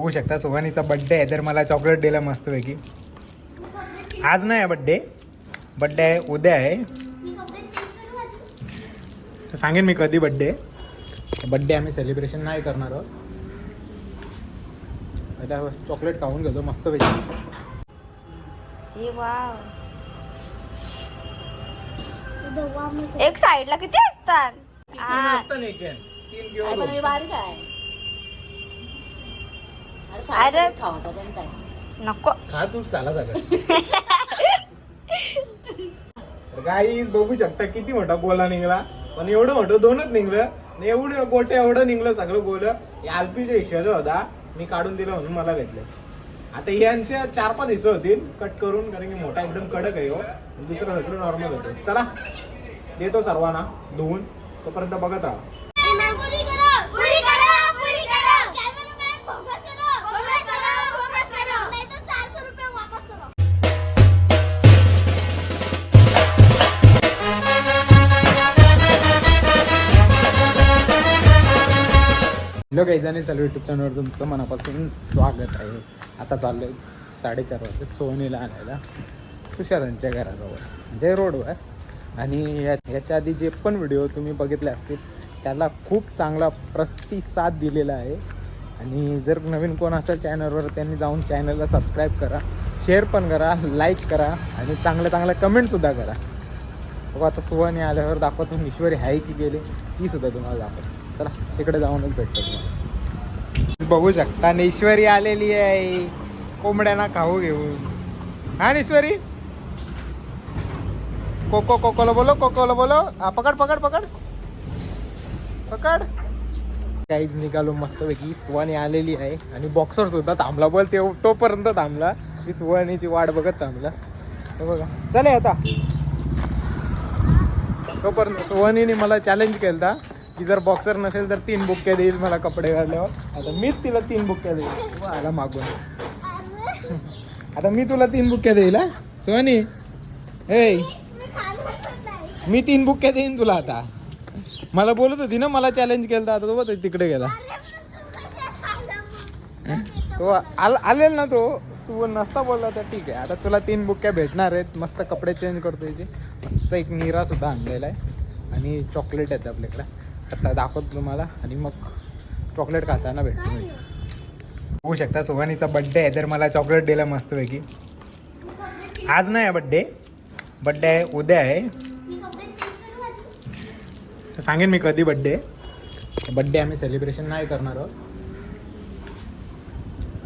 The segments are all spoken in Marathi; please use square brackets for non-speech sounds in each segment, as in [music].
बघू शकता सुहानीचा बड्डे आहे तर मला चॉकलेट दिला मस्तपैकी आज नाही आहे बड्डे बड्डे आहे उद्या आहे. तर सांगेन मी कधी बड्डे बड्डे आम्ही सेलिब्रेशन नाही करणार आहोत. आता चॉकलेट खाऊन घेतो मस्तपैकी एक साइडला किती असतात? तीन किंवा. हे बारीक आहे. अरे. नको. खा तू चाला सगळं गाईज बघू शकता किती मोठा गोला निघला. पण एवढं मोठं दोनच निघलं. एवढं गोटे एवढं निघलं सगळं गोल. आलपीच्या हिशोचा होता. मी काढून दिलं म्हणून मला भेटले. आता यांचे चार पाच हिस्से होतील. कट करून कारण की मोठा एकदम कडक आहे हो. दुसरं सगळं नॉर्मल होतं. चला. देतो सर्वांना. धुवून. तोपर्यंत बघत राहा. हॅलो गायजाने चालू युट्यूब चॅनलवर तुमचं मनापासून स्वागत आहे. आता चाललो आहे साडेचार वाजता सोनीला आणायला तुषारांच्या घराजवळ म्हणजे रोडवर. आणि या याच्या आधी जे पण व्हिडिओ तुम्ही बघितले असतील त्याला खूप चांगला प्रतिसाद दिलेला आहे. आणि जर नवीन कोण असेल चॅनलवर त्यांनी जाऊन चॅनलला सबस्क्राईब करा शेअर पण करा लाईक करा आणि चांगल्या चांगल्या कमेंटसुद्धा करा. बघा आता सुहाने आल्यावर दाखवतो ईश्वरी आहे की गेले ती सुद्धा तुम्हाला दाखवतो. चला तिकडे जाऊनच भेटतो बघू शकता आणि ईश्वरी आलेली आहे. कोंबड्यांना खाऊ घेऊन. हा ईश्वरी कोको कोकोला बोलो कोकोला बोलो हा पकड पकड पकड. पकड. काहीच निघालो मस्तपैकी. सुवानी आलेली आहे. आणि बॉक्सर सुद्धा थांबला. बोल ते तोपर्यंत थांबला. मी सुवानीची वाट बघत थांबला. बघा. चले आता. तोपर्यंत सोहनीने मला चॅलेंज केलं की जर बॉक्सर नसेल तर तीन बुक्क्या देईल मला कपडे घालल्यावर आता मीच तिला तीन बुक्क्या देईल मला आला मागून. आता मी तुला तीन बुक्क्या देईल हा? सोनी. हे मी तीन बुक्क्या देईन तुला आता. मला बोलत होती ना मला चॅलेंज केलं आता तो बघ तिकडे गेला. तो आल आलेल ना तो. तू नसता बोलला तर ठीक आहे. आता तुला तीन बुक्क्या भेटणार आहेत. मस्त कपडे चेंज करतो याचे मस्त एक निरा सुद्धा आणलेला आहे. आणि चॉकलेट आहेत आपल्याकडे. आता दाखवतो तुम्हाला आणि मग चॉकलेट खाताना भेटतो मी. बघू शकता सुहानीचा बड्डे आहे तर मला चॉकलेट दिला मस्तपैकी आज नाही आहे बड्डे बड्डे आहे उद्या आहे. सांगेन मी कधी बड्डे बड्डे आम्ही सेलिब्रेशन नाही करणार आहोत.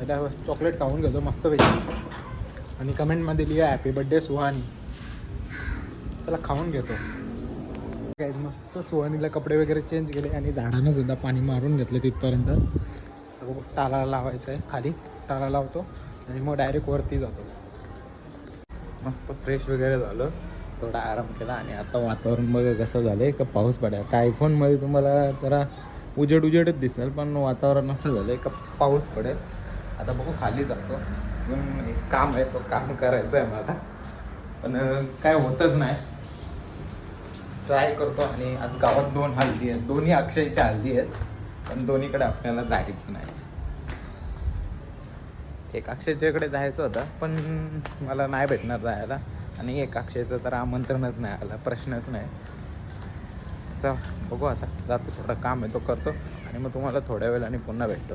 आता चॉकलेट खाऊन घेतो मस्तपैकी आणि कमेंटमध्ये लिहा हॅपी बड्डे सुहानी. त्याला खाऊन घेतो. काय मग? सोहनीला सुहानीला कपडे वगैरे चेंज केले आणि झाडानं सुद्धा पाणी मारून घेतलं तिथपर्यंत. बघू, टाला लावायचं आहे खाली. टाला लावतो आणि मग डायरेक्ट वरती जातो. मस्त फ्रेश वगैरे झालं. थोडा आराम केला आणि आता वातावरण बघा कसं झालं का पाऊस पडाय का आयफोनमध्ये तुम्हाला जरा उजेड उजेडच दिसेल पण वातावरण असं झालं का पाऊस पडेल. आता बघू खाली जातो. अजून एक काम आहे तो काम करायचं आहे मला. पण काय होतच नाही. ट्राय करतो आणि आज गावात दोन हल्दी आहेत. दोन्ही अक्षयच्या हल्दी आहेत. पण दोन्हीकडे आपल्याला जायचं नाही. एक अक्षयच्याकडे जायचं होतं पण मला नाही भेटणार जायला. आणि एक अक्षयचं तर आमंत्रणच नाही आलं प्रश्नच नाही. चल बघू आता. जातो थोडं काम आहे तो करतो. आणि मग तुम्हाला थोड्या वेळाने पुन्हा भेटतो.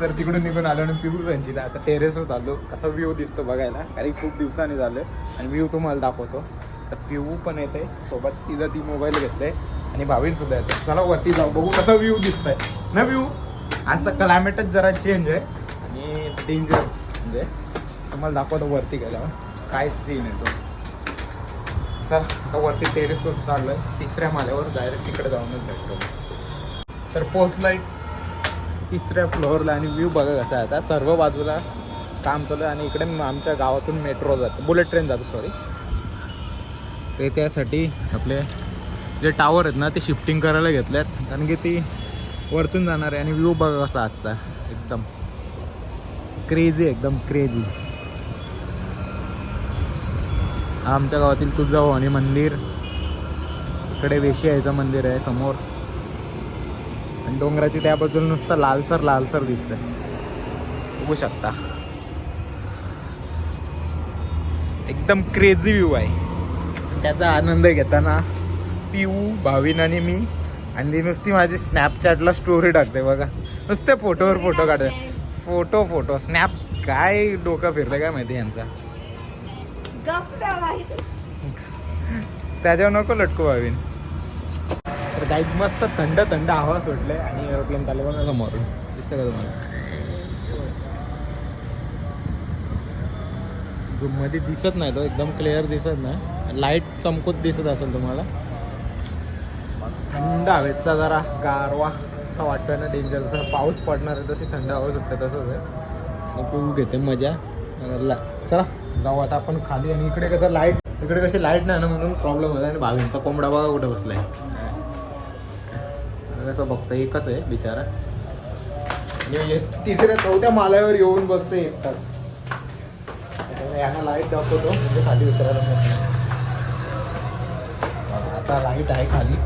तर तिकडून निघून आलो आणि पिऊ रंजित आता टेरेसवर आलो. कसा व्ह्यू दिसतो बघायला. कारण खूप दिवसांनी झालं. आणि व्ह्यू तुम्हाला दाखवतो. तर पिऊ पण येते सोबत तिचा ती मोबाईल घेतलाय. आणि भावीन सुद्धा येते चला वरती जाऊ. बघू कसा व्ह्यू दिसतोय. ना व्ह्यू आजचा क्लायमेटच जरा चेंज आहे. आणि डेंजर म्हणजे तुम्हाला दाखवतो वरती गेल्यावर. काय सीन आहे तो. चल आता वरती टेरेसवर चाललोय. तिसऱ्या माल्यावर डायरेक्ट तिकडे जाऊनच भेटतो. तर पोचलाय तिसऱ्या फ्लोअरला आणि व्ह्यू बघा कसा आहे. आता सर्व बाजूला काम चालू आहे आणि इकडे आमच्या गावातून मेट्रो जाते. बुलेट ट्रेन जाते सॉरी ते त्यासाठी आपले जे टावर आहेत ना ते शिफ्टिंग करायला घेतले आहेत कारण की ती वरतून जाणार आहे आणि व्ह्यू बघा कसा आजचा. एकदम क्रेझी एकदम क्रेझी आमच्या गावातील तुळजाभवानी मंदिर. इकडे वेशियाचं मंदिर आहे समोर. आणि डोंगराची त्या बाजूला नुसतं लालसर लालसर दिसतंय. बघू शकता. एकदम क्रेझी व्ह्यू आहे. त्याचा आनंद घेताना पिऊ भावीन आणि मी. आणि ती नुसती माझी स्नॅपचॅटला स्टोरी टाकते बघा. नुसते फोटोवर फोटो काढते. फोटो फोटो स्नॅप काय डोकं फिरतं काय माहिती यांचा. त्याच्यावर नको लटकू भावीन. तर काहीच मस्त थंड थंड हवा सुटले आणि एरोप्लेन चालले बघा समोरून. दिसतं का तुम्हाला? मध्ये दिसत नाही तो. एकदम क्लिअर दिसत नाही. लाइट चमकूत दिसत असेल तुम्हाला? थंड हवेचा जरा गारवा असं वाटतोय ना डेंजर जसं पाऊस पडणार आहे तशी थंड हवा सुटते तसंच आहे. पिऊ घेते मजा. ला- चला. जाऊ आता आपण खाली आणि इकडे कसं लाइट इकडे कशी लाइट नाही ना म्हणून प्रॉब्लेम होता आणि भावींचा कोंबडा बघा कुठे बसलाय. कसं बघतो एकच आहे बिचारा. आणि तिसऱ्या चौथ्या माल्यावर येऊन बसतो एकटाच. यांना लाइट दाखवतो म्हणजे खाली उतरायला. आता लाइट आहे खाली.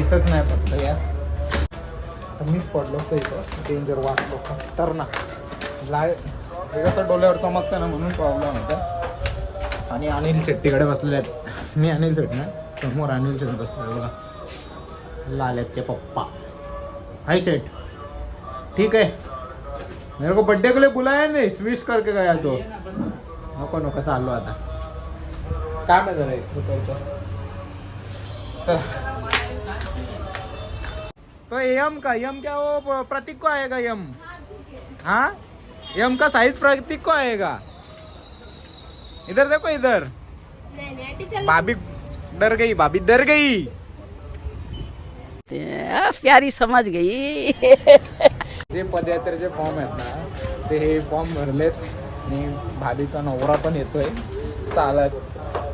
इथंच नाही फक्त या मीच पडलो होतो इथं. डेंजर वाटलो तर ना लाइट कसं डोल्यावर चमकतं ना म्हणून प्रॉब्लेम होता आणि अनिल शेट्टीकडे बसलेले आहेत. मी अनिल शेट्टी ना? समोर अनिल शेट्टी बसलेले बघा. लाल्याचे पप्पा. हाय शेट. ठीक आहे. मेरे को बर्थडे के लिए बुलाया नहीं. स्विश करके गया तो. नको नको. चाललो आता. काय माहिती रे तो यम का यम क्या वो प्रतीक को आएगा यम? हाँ? यम का साइज प्रतीक को आएगा। इधर देखो इधर। भाभी डर गई भाभी डर गई। प्यारी समझ गई। जे पदयात्रेचे फॉर्म आहेत ना ते हे फॉर्म भरलेत. आणि भाभीचा नवरा पण येतोय. चालत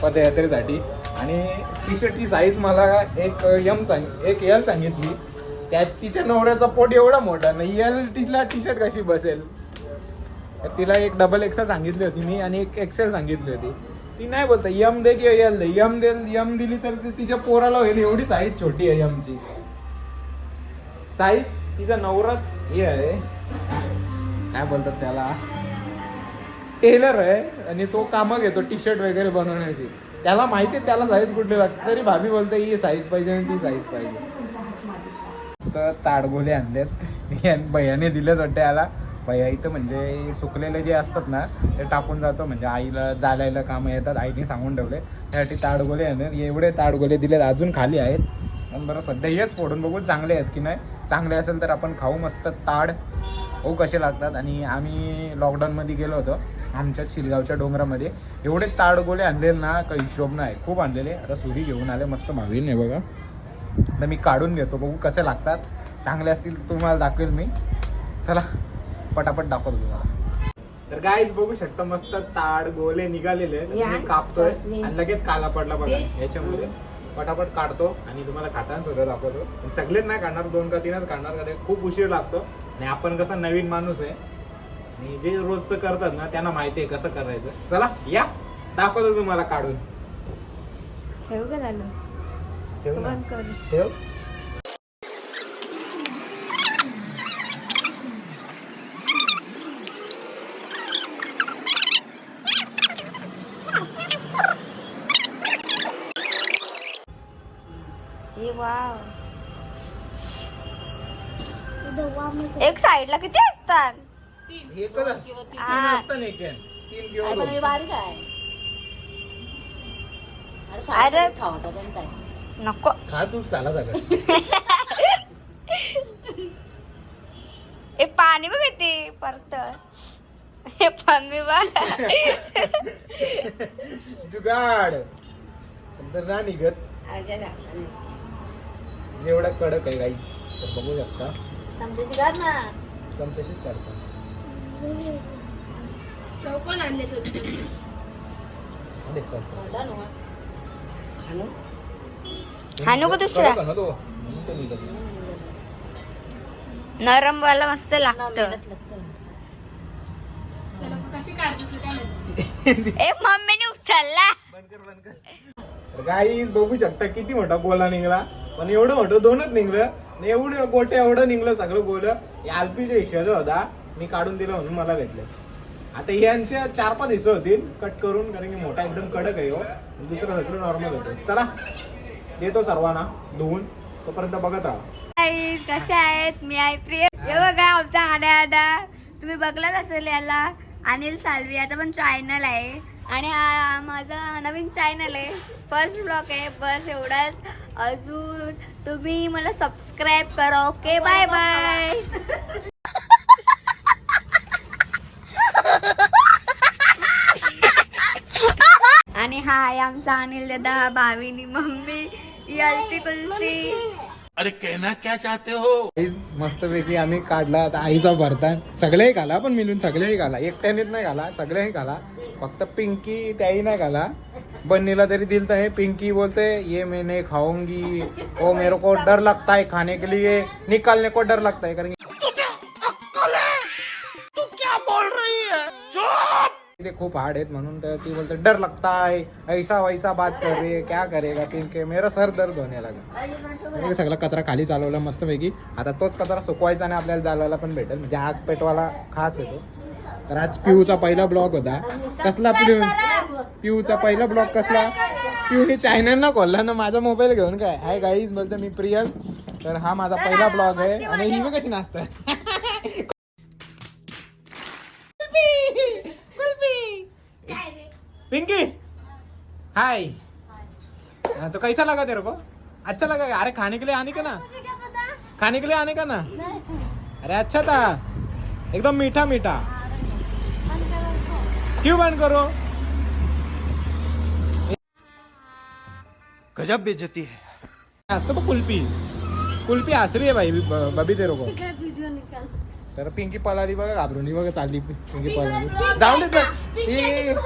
पदयात्रेसाठी. आणि टी शर्टची साईज मला एक यम सांग एक एल सांगितली. त्यात तिच्या नवऱ्याचा पोट एवढा मोठा नाही एल टीला टी शर्ट कशी बसेल? तर तिला एक डबल एक्सेल सांगितली होती मी आणि एक एक्सेल सांगितली होती. ती नाही बोलता यम दे किंवा एल दे? यम दे यम दिली तर ती तिच्या पोराला होईल एवढी साईज छोटी आहे यमची साईज तिचा नवराच हे आहे. काय बोलतात त्याला? टेलर आहे आणि तो कामं घेतो टी शर्ट वगैरे बनवण्याची. त्याला माहिती आहे त्याला साईज कुठली लागते? तरी भाभी बोलते ही साईज पाहिजे आणि ती साईज पाहिजे. तर ताडगोले आणलेत. यान- भैयाने दिलेच वाटते याला. भैया इथं म्हणजे सुकलेले जे असतात ना ते टाकून जातो. म्हणजे आईला जालायला कामं येतात आईने सांगून ठेवले. त्यासाठी ताडगोले आणत एवढे ताडगोले दिलेत अजून खाली आहेत. पण बरं सध्या हेच फोडून बघू चांगले आहेत की नाही? चांगले असेल तर आपण खाऊ मस्त ताड. हो कसे लागतात? आणि आम्ही लॉकडाऊनमध्ये गेलो होतो. आमच्या शिलगावच्या डोंगरामध्ये. एवढे ताडगोले आणलेले ना काही हिशोब नाही. खूप आणलेले. आता सुरी घेऊन आले मस्त भावीन आहे बघा. तर मी काढून घेतो. बघू कसे लागतात. चांगले असतील तर तुम्हाला दाखवेल मी. चला पटापट दाखवतो तुम्हाला. तर गाईज बघू शकता मस्त ताड गोले निघालेले कापतोय. आणि लगेच काला पडला बघा. याच्यामध्ये पटापट काढतो आणि तुम्हाला खाताना सुद्धा दाखवतो. सगळेच नाही काढणार. दोन का तीनच काढणार. का ते खूप उशीर लागतो. आणि आपण कसं नवीन माणूस आहे आणि जे रोजचं करतात ना त्यांना माहिती आहे कसं करायचं. चला या. दाखवतो तुम्हाला काढून. ठेवू का झालं? ठेव ना. बंद कर. ठेव. हे वाव. एक साईडला किती असतात? एकच असतं. तीन. आ. असतं ना एकेन. तीन किंवा पण दोन. बारीक आहे. अरे अरे. सारं खावतं पण काय नको. खा तू चाला सगळं [laughs] ए पाणी बघ येते परत. हे पाणी बघ. [laughs] जुगाड. नंतर ना निघत. एवढा कडक आहे गाईस तर बघू शकता. चमच्याशी घाल ना. चमच्याशीच काढतो. चौकोन आणले तुम्ही का दुसरा? नरम वाला मस्त लागत. [laughs] ए मम्मीने उचलला. गाईस बघू शकता किती मोठा गोला निघला. पण एवढं मोठं दोनच निघलं. एवढं गोटे एवढं निघलं सगळं गोल. आलपीच्या हिशोचं होता. मी काढून दिलं म्हणून मला भेटले. आता यांचे चार पाच हिस्से होतील कट करून कारण की मोठा एकदम कडक आहे हो. दुसरं सगळं नॉर्मल होतं. चला देतो सर्वांना धुवून. तोपर्यंत बघत राहा. कसे आहेत? मी आहे प्रिय. हे बघा आमचा आडा आडा तुम्ही बघलाच असेल याला. अनिल सालवी याचा पण चॅनल आहे. आणि हा माझा नवीन चॅनल आहे. फर्स्ट ब्लॉग आहे. बस एवढाच. अजून तुम्ही मला सबस्क्राईब करा ओके बाय बाय हाय आमचा अनिल दादा भाविनी मम्मी यल्फी कुल्फी आईज मस्तपैकी आम्ही काढला. आता आईचा भरता सगळेही घाला पण मिळून सगळेही घाला. एकट्यानेच नाही घाला सगळेही घाला. फक्त पिंकी त्याही नाही घाला. बन्नीला तरी दिल तर हे पिंकी बोलते ये मैं नहीं खाऊंगी. ओ मेरे को डर लगता है खाने के लिए. निकालने को डर लगता है कारण की- ते खूप हार्ड आहेत म्हणून तर ती बोलते डर लगता है ऐसा वैसा बात कर रही है क्या करेगा पिंके मेरा सर दर्द होने लगा। सगळा कचरा खाली चालवला मस्तपैकी. आता तोच कचरा सुकवायचा आणि आपल्याला चालवायला पण भेटेल. म्हणजे हात पेटवाला खास येतो तर आज पिऊचा पहिला ब्लॉग होता. कसला पिऊ? पिऊचा पहिला ब्लॉग कसला? पिऊने चॅनल ना खोलला ना माझा मोबाईल घेऊन काय? हाय गाईज बोलतो मी प्रियस तर हा माझा पहिला ब्लॉग आहे. आणि ही कशी नाचतात [laughs] पिंकी हाय हाँ, तो कैसा लगा तेरे को? अच्छा लगा अरे खाने के लिए आने का ना? खाने के लिए आने का ना? अरे अच्छा था। एकदम मीठा मीठा। क्यों बंद करो? गजब बेइज्जती है। बघ कुल्फी। कुल्फी हसरी है भाई बबी तेरे को। तर पिंकी पळाली बघा घाबरून बघा चालली पिंकी पळाली जाऊन दे. ही- हो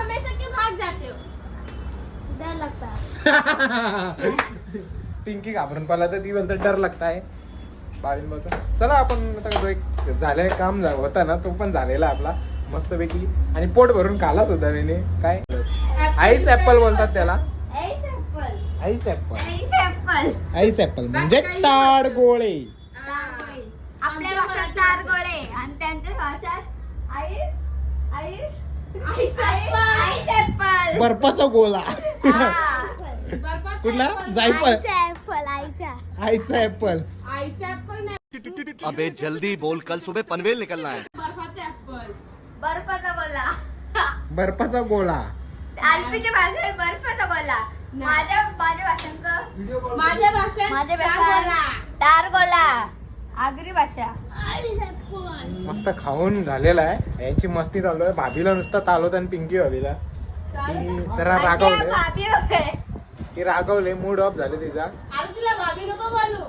है [laughs] पिंकी घाबरून पडला तर ती बोलते डर लागताय. बावीन बोलतो चला आपण आता जो एक झालेलं काम होता ना तो पण झालेला आपला मस्तपैकी. आणि पोट भरून खाला सुद्धा त्याने काय? आईस ऍपल बोलतात त्याला. आईस ऍपल आईस ऍपल म्हणजे ताड गोळे. आपल्या भाषेत तारगोळे आणि त्यांच्या भाषेत ice ice ice ice apple बर्फाचा गोला. हा. बर्फाचा कुठला. जायफळ. आईचा ऍपल आईचा. आईचा ऍपल आईचा ऍपल नाही. अबे जल्दी बोल. कल सुबह पनवेल निकलना है. बर्फाचा ऍपल बर्फाचा बोला बर्फाचा गोळा अल्पीच्या भाषेत बर्फाचा बोला माझ्या माझ्या भाषांक माझ्या भाषेत माझ्या काय भाषेत बोला? तारगोला आगरी भाषा. मस्त खाऊन झालेला आहे. यांची मस्ती चालू आहे. भाभीला नुसतं तालवत आणि पिंकी भाभीला. ती जरा रागवले. भाभी हो ती रागवले. मूड ऑफ झाले तिचा. अरे तुला भाभी नको बोलू.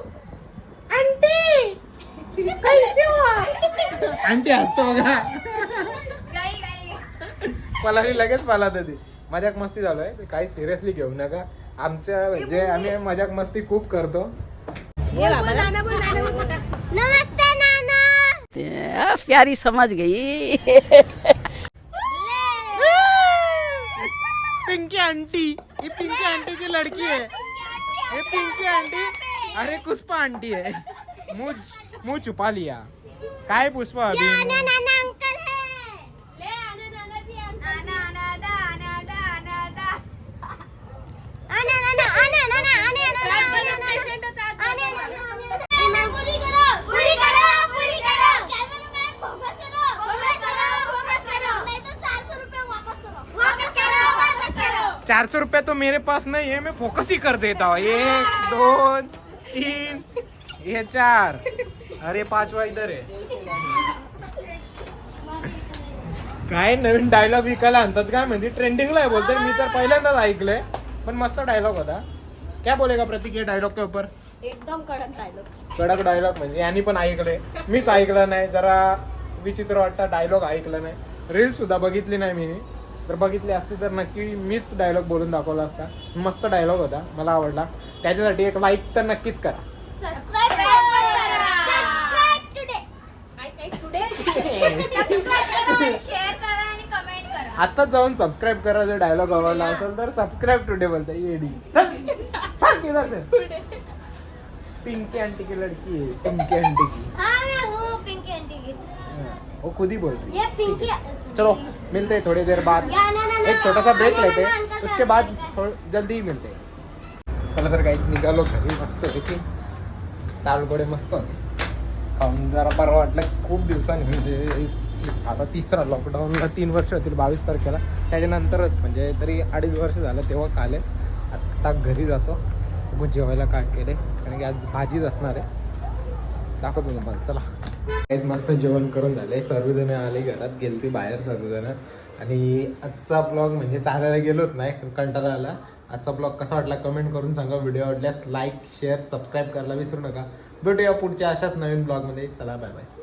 आणि ती हसतो बघा. गाई गाई पलाली लगेच पाला ती मजाक मस्ती चालू आहे. काही सिरियसली घेऊ नका. आमच्या म्हणजे आम्ही मजाक मस्ती खूप करतो. नाना प्यारी समझ गई। पिंकी आंटी ये पिंकी आंटी की लड़की है। ये पिंकी आंटी अरे पुष्पा आंटी है। मुंह मुंह छुपा लिया। काय पुष्पा अभी नाना अंकल है ले आना नाना जी आना. नाना नाना नाना नाना आना नाना आना नाना आने काय नाना बनत patient होता आज आने बाबा. नाना पूरी करो पूरी करो पूरी करो कैमरामैन फोकस करो फोकस करो फोकस करो नहीं तो 400 रुपए वापस करो वापस करो वापस करो चार सौ रुपया तो मेरे पास नहीं है मैं फोकस ही कर देता हूँ। एक दोन तीन ये चार। अरे पाचवा इधर आहे काय नवीन डायलॉग विकायला आणतात काय म्हणजे ट्रेंडिंगला आहे बोलतोय. मी तर पहिल्यांदाच ऐकलंय. पण मस्त डायलॉग होता. क्या बोलेगा प्रतीक ये डायलॉग के ऊपर? एकदम कडक डायलॉग कडक डायलॉग म्हणजे यांनी पण ऐकलंय. मीच ऐकलं नाही. जरा विचित्र वाटतं डायलॉग ऐकला नाही. रील सुद्धा बघितली नाही मी. तर बघितली असती तर नक्की मीच डायलॉग बोलून दाखवला असता. मस्त डायलॉग होता. मला आवडला. त्याच्यासाठी एक लाईक तर नक्कीच करा. सबस्क्राइब करा. सबस्क्राइब टुडे काय काय टुडे सबस्क्राइब करा आणि शेअर करा आणि कमेंट करा. आताच जाऊन सबस्क्राईब करा. जर डायलॉग आवडला असेल तर सबस्क्राईब टुडे बोलता येडी. पिंकी आंटी की लड़की है पिंकी आंटी की. हाँ मैं हूँ पिंकी आंटी की. वो खुद ही बोल रही ये पिंकी है। चलो मिलते हैं थोड़ी देर बाद। एक छोटा सा ब्रेक लेते हैं। उसके बाद थोड़- जल्दी ही मिलते हैं। चला तर काहीच निघालो घरी मस्त पैकी तालगोडे मस्त होते खाऊन जरा बरं वाटलं खूप दिवसांनी म्हणजे आता तिसरा लॉकडाऊनला तीन वर्ष होतील बावीस तारखेला. त्याच्यानंतरच म्हणजे तरी अडीच वर्ष झालं तेव्हा काले. आत्ता घरी जातो. बघू जेवायला काय केले कारण की आज भाजीच असणार आहे. दाखवतो तुम्हाला. चला. काहीच मस्त जेवण करून झाले. सर्वजण आले घरात गेलती बाहेर सर्वजण. आणि आजचा ब्लॉग म्हणजे चालायला गेलोच नाही कंटाळा आला आजचा ब्लॉग कसा वाटला कमेंट करून सांगा. व्हिडिओ आवडल्यास लाईक शेअर सबस्क्राईब करायला विसरू नका. भेटूया पुढच्या अशाच नवीन ब्लॉगमध्ये चला बाय बाय